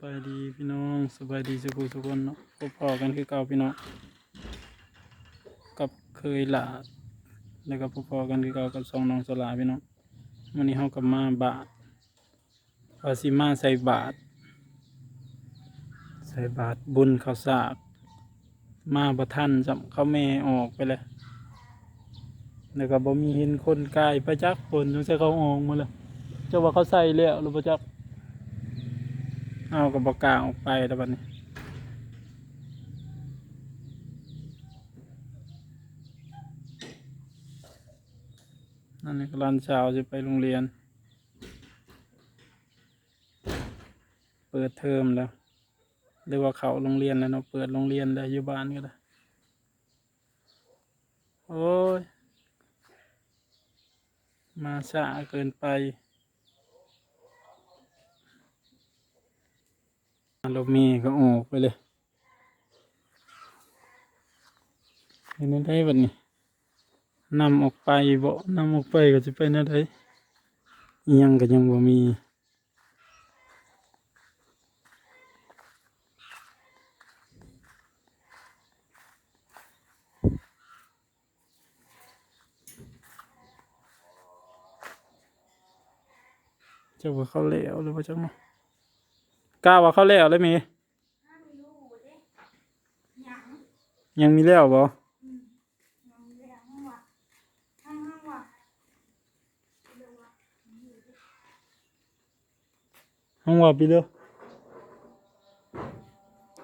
บายดีพี่น้องสบายดีสุขุทุกคนเนาะพบพอกันคือเก่าพี่น้องกับเคยหลาแล้วก็พบพอกันคือเก่ากับสองน้องสลาพี่น้องวันนี้เฮากับมาบาทวาสิมาใส่บาท ใส่บาทบุญข้าวสากมาประทันจำเขาแม่ออกไปเลยแล้วก็บ่มีเห็นคนกายประจักษ์คนจงใส่เขาออกมาเลยจ้าว่าเขาใส่แล้วหรือประจักษ์ เอากับบกล้าออกไปแล้วบัดนี้นั่นนี่ก็ร้านเช้าจะไปโรงเรียน เปิดเทอมแล้วหรือว่าเขาโรงเรียนแล้วเนาะเปิดโรงเรียนแล้วอยู่บ้านก็ได้โอ้ย มาช้าเกินไป รถเมย์ก็ออกไปเลยเห็นได้บัดนี้นำออกไปบ่นำออกไปก็จะไปนั่นได้ยังก็ยังบ่มีจ้าว่าเขาแล้วหรือว่าจังเนาะ กล้าว่าเขาแล้วเลยเมย์ยังมีแล้วบ่ห้องว่าปีเด้อ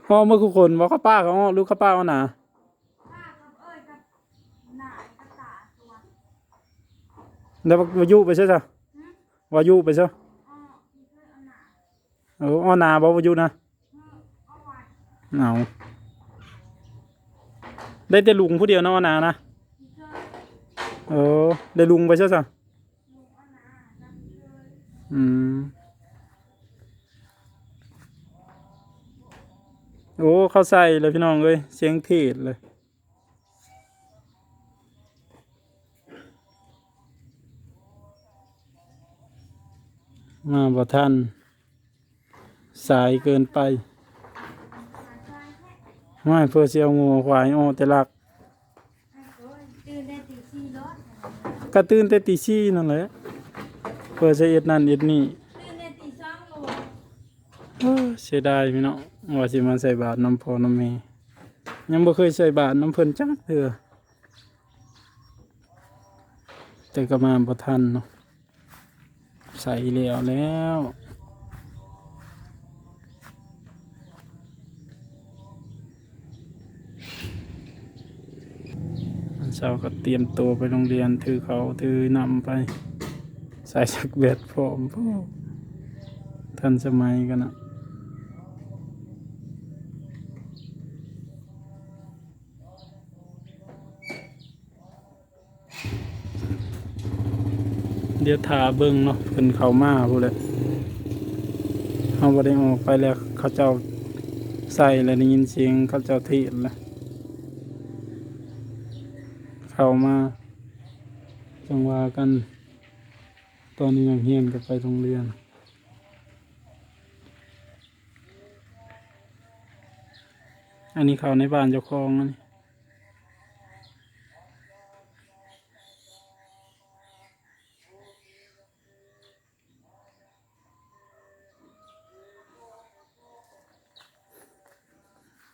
ห้องเมื่อคุคนว่าข้าป้าเขาอ้อลูกข้าป้าเอาหนาป้ากับเอ้ยกับหนากับตาตัวแล้ววายุไปใช่จ้ะวายุไปใช่อ้อพี่เคยเอาหนา เอออ้อนาบ่วายุนะเอาได้แต่ลุงผู้เดียวนะอ้อนานะเออได้ลุงไปใช่จ้ะอืมโอ้เข้าใส่เลยพี่น้องเอ้ยเสียงเทศเลยมาบ่ทัน สายเกินไปไม่เพื่อเสียวงูควายโอ้แต่ลักกระตื่นแต่ตีสี่นั่นแหละเพื่อจะเอ็ดนั่นเอ็ดนี่ตื่นได้ตีสองโลเสียดายพี่น้องว่าสิมาใส่บาตรน้ำพอน้ำเมยังบ่เคยใส่บาตรน้ำเพิ่นจักเถื่อแต่ก็มาบ่ทันเนาะใส่แล้วแล้ว เช้าก็เตรียมตัวไปโรงเรียนถือเขาถือนำไป ใส่ชักเบ็ดพร้อมพ่อทันสมัยกันนะเดี๋ยวถาเบิ่งเนาะเพิ่นเขามาพู้นเลยเฮาบ่ได้ออกไปแล้วเขาเจ้าใส่แล้วได้ยินเสียงเขาเจ้าเทศแล้ว เข้ามาจังว่ากัน ตอนนี้ยังเฮียนก็ไปโรงเรียนอันนี้เขาในบ้านเจ้าของอันนี้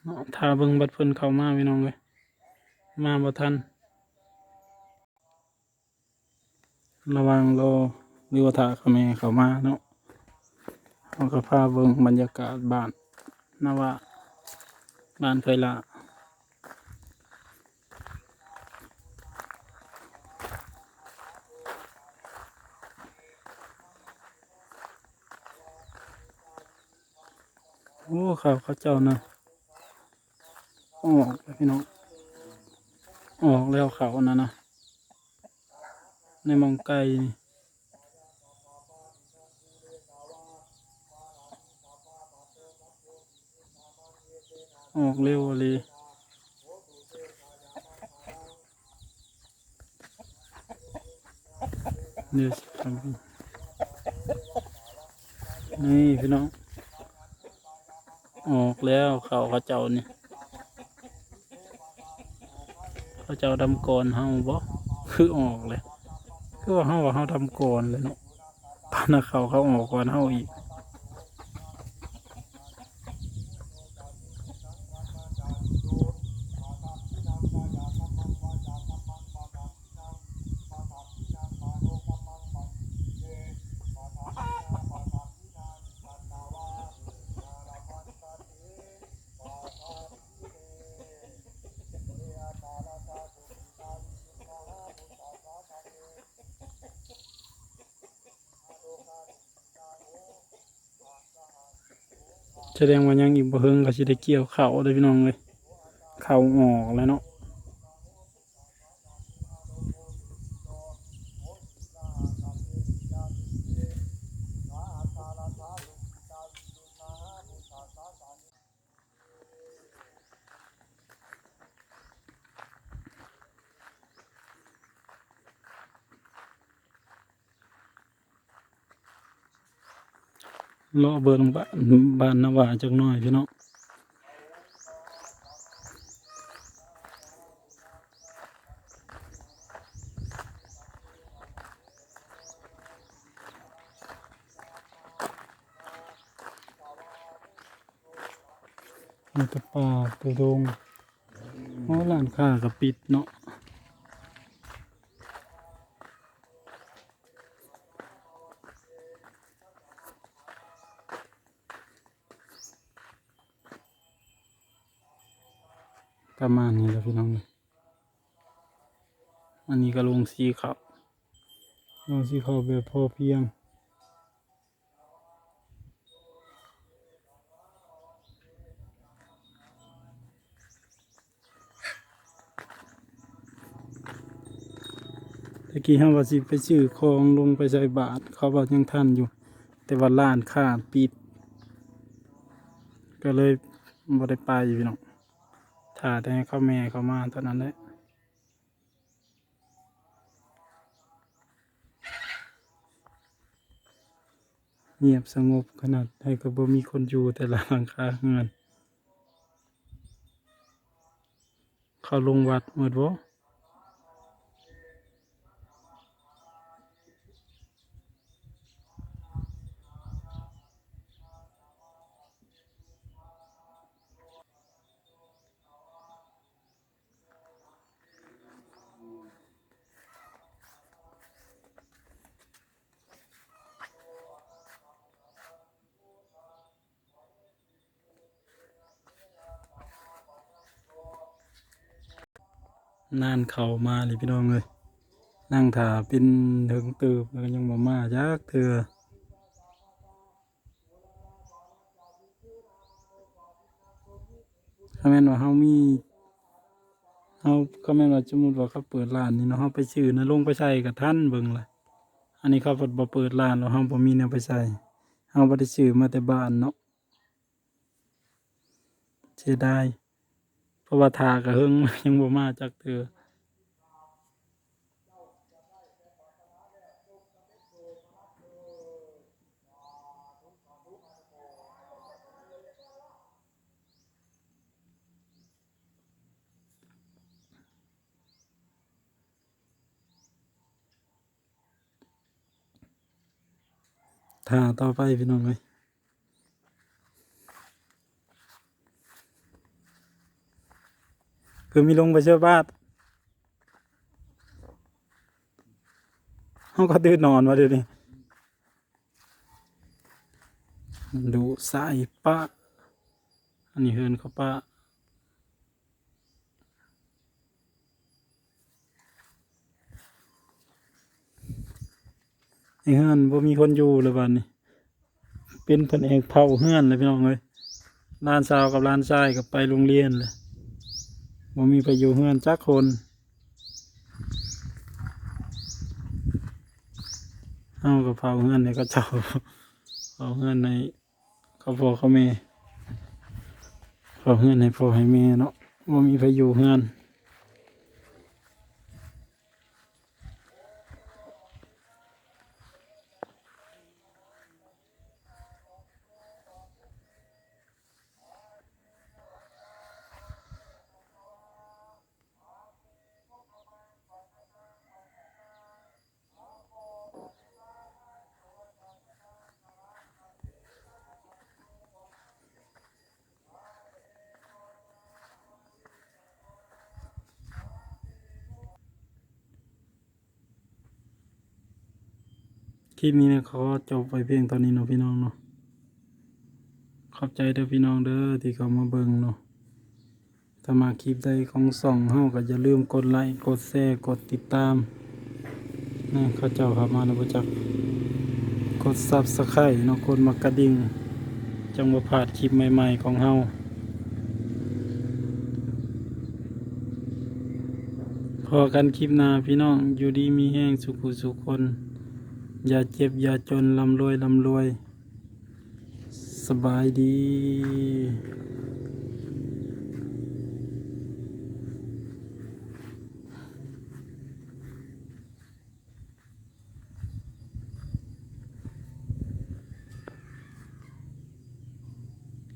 เนาเบิงบัดเพิ่นเข้ามาพี่น้องเลยมาบ่ทัน ระวังรอหรือว่าถ้าเขม่เขามาเนาะเขาก็พาเบิงบรรยากาศบ้านนว่าบ้านเคยละโอ้เขาเขาเจ้านะออกแล้วพี่น้องออกแล้วเขานะนะ ในมองไก่นี่ออกเร็วเลยเดี๋ยวสิครับนี่พี่น้อง ออกแล้วเขาเขาเจ้านี่เขาเจ้าทำก่อนเฮาบ่คือออกเลย คือว่าเฮาว่าเฮาทำก่อนเลยเนาะปานนะเขาเขาออกก่อนเฮาอีก แสดงว่ายังอีกบ่เฮิงก็สิได้เกี่ยวเข่าได้อพี่น้องเลยเข่าออกแล้วเนาะ เลาะเบิ่งบ้านบ้านนาวาจักหน่อยพี่น้องมีแตะป่าแตะดงโอ้ร้านค้าก็ปิดเนาะ ประมาณนี้แล้วพี่น้องเลยอันนี้ก็ลงสีขาวลงสีขาวแบบพอเพียง ตะกี้ห้าว่าสิไปซื้อของลงไปใส่บาท เขาบอกยังทันอยู่ แต่ว่าร้านค้าปิด ก็เลยบ่ได้ไปพี่น้อง ถ้าแต่ให้เขาแม่เขามาเท่านั้นแหละเงียบสงบขนาดให้ก็บ่มีคนอยู่แต่ละหลังคาเงิน เขาลงวัดหมดบ่ นานเขามาเลยพี่น้องเลยนั่งถ่าเป็นถึงตืบแล้วก็ยังบ่มาจักเถื่อถ้าแม่นว่าเฮามีเฮาก็แม่นว่าสมมุติว่าเขาเปิดร้านนี่เนาะเฮาไปซื้อนะลงไปใส่กับท่านเบิ่งล่ะอันนี้เขาเปิดบ่เปิดร้านแล้วเฮาบ่มีแนวไปใส่เฮาบ่ได้ซื้อมาแต่บ้านเนาะเสียดาย เพราะว่าทาก็เฮงยังบ่มาจักเถื่อท่าต่อไปพี่น้องเลย คือมีลงไปเชื่อบ้านเขาก็ตื่นนอนมาเดี๋ยวนี้ดูสายป้าอันนี้เฮินเขาป้าไอเฮือนบ่มีคนอยู่เลยบ้านนี้ เป็นเพิ่นเองเผาเฮือนเลยพี่น้องเลยลานสาวกับลานชายกับไปโรงเรียนเลย บ่มีไปอยู่เฮือนจักคนเอากระเพราเฮือนในกระเจ้าเอาเฮือนในเขาพ่อเขาแม่เขาเฮือนให้พ่อให้แม่เนาะบ่มีไปอยู่เฮือน คลิปนี้เนี่ยเขาจบไปเพียงเท่านี้เนาะพี่น้องเนาะขอบใจเด้อพี่น้องเด้อที่เขามาเบิ่งเนาะถ้ามาคลิปใดของส่องเฮาก็อย่าลืมกดไลค์กดแชร์กดติดตามนะเขาเจ้าเข้ามาแล้วบ่จักกด Subscribe เนาะกดมากระดิ่งจังบ่พลาดคลิปใหม่ๆของเฮาพอกันคลิปหน้าพี่น้องอยู่ดีมีแห้งสุขุสุขคน อย่าเจ็บ อย่าจนลำรวยลำรวย สบายดี